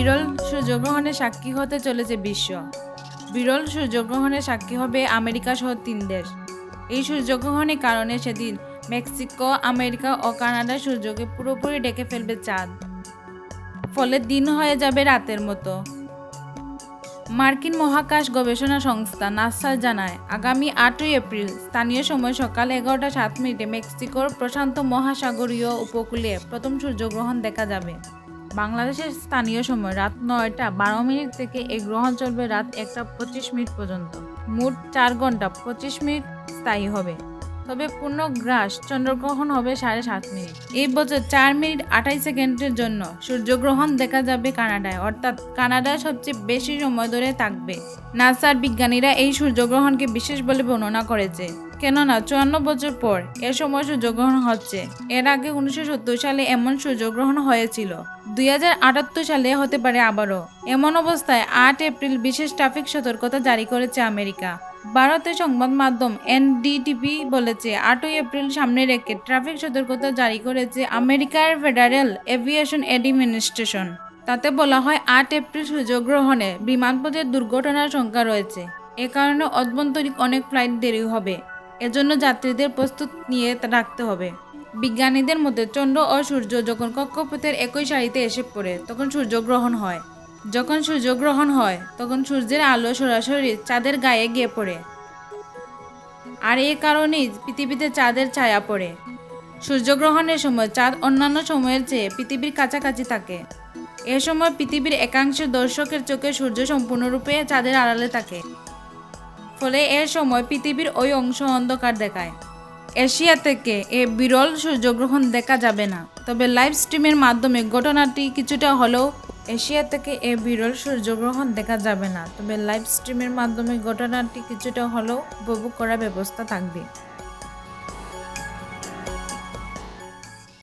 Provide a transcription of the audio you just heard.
বিরল সূর্যগ্রহণের সাক্ষী হতে চলেছে বিশ্ব। বিরল সূর্যগ্রহণের সাক্ষী হবে আমেরিকা সহ তিন দেশ। এই সূর্যগ্রহণের কারণে সেদিন মেক্সিকো, আমেরিকা ও কানাডা সূর্যকে পুরোপুরি ডেকে ফেলবে চাঁদ। ফলে দিন হয়ে যাবে রাতের মতো। মার্কিন মহাকাশ গবেষণা সংস্থা নাসা জানায়, আগামী আটই এপ্রিল স্থানীয় সময় সকাল এগারোটা সাত মিনিটে মেক্সিকোর প্রশান্ত মহাসাগরীয় উপকূলে প্রথম সূর্যগ্রহণ দেখা যাবে। বাংলাদেশের স্থানীয় সময় রাত নয়টা বারো মিনিট থেকে এই গ্রহণ চলবে রাত একটা পঁচিশ মিনিট পর্যন্ত। মোট চার ঘণ্টা পঁচিশ মিনিট স্থায়ী হবে। তবে পূর্ণগ্রাস চন্দ্রগ্রহণ হবে সাড়ে সাত মিনিট। এই বছর চার মিনিট আঠাইশ সেকেন্ডের জন্য সূর্যগ্রহণ দেখা যাবে কানাডায়। অর্থাৎ কানাডায় সবচেয়ে বেশি সময় ধরে থাকবে। নাসার বিজ্ঞানীরা এই সূর্যগ্রহণকে বিশেষ বলে বর্ণনা করেছে। কেননা চুয়ান্ন বছর পর এ সময় সুযোগ সূর্যগ্রহণ হচ্ছে। এর আগে উনিশশো সত্তর সালে এমন সুযোগ সূর্যগ্রহণ হয়েছিল। দুই হাজার আটাত্তর সালে হতে পারে আবারও। এমন অবস্থায় আট এপ্রিল বিশেষ ট্রাফিক সতর্কতা জারি করেছে আমেরিকা। ভারতের সংবাদ মাধ্যম এনডিটিভি বলেছে, আটই এপ্রিল সামনে রেখে ট্রাফিক সতর্কতা জারি করেছে আমেরিকার ফেডারেল এভিয়েশন অ্যাডমিনিস্ট্রেশন। তাতে বলা হয়, আট এপ্রিল সুযোগ সূর্যগ্রহণে বিমানপথের দুর্ঘটনার সংখ্যা রয়েছে। এ কারণে অভ্যন্তরীণ অনেক ফ্লাইট দেরি হবে। এজন্য যাত্রীদের প্রস্তুত নিয়ে রাখতে হবে। বিজ্ঞানীদের মতে, চন্দ্র ও সূর্য যখন কক্ষপথের একই সারিতে এসে পড়ে, তখন সূর্যগ্রহণ হয়। যখন সূর্যগ্রহণ হয়, তখন সূর্যের আলো সরাসরি চাঁদের গায়ে গিয়ে পড়ে। আর এই কারণেই পৃথিবীতে চাঁদের ছায়া পড়ে। সূর্যগ্রহণের সময় চাঁদ অন্যান্য সময়ের চেয়ে পৃথিবীর কাছাকাছি থাকে। এ সময় পৃথিবীর একাংশ দর্শকের চোখে সূর্য সম্পূর্ণরূপে চাঁদের আড়ালে থাকে। ফলে এ সময় পৃথিবীর ওই অংশ অন্ধকার দেখায়। এশিয়া থেকে এ বিরল সূর্যগ্রহণ দেখা যাবে না। তবে লাইভ স্ট্রিমের মাধ্যমে ঘটনাটি কিছুটা হলেও এশিয়া থেকে এ বিরল সূর্যগ্রহণ দেখা যাবে না। তবে লাইভ স্ট্রিমের মাধ্যমে ঘটনাটি কিছুটা হলেও উপভোগ করার ব্যবস্থা থাকবে।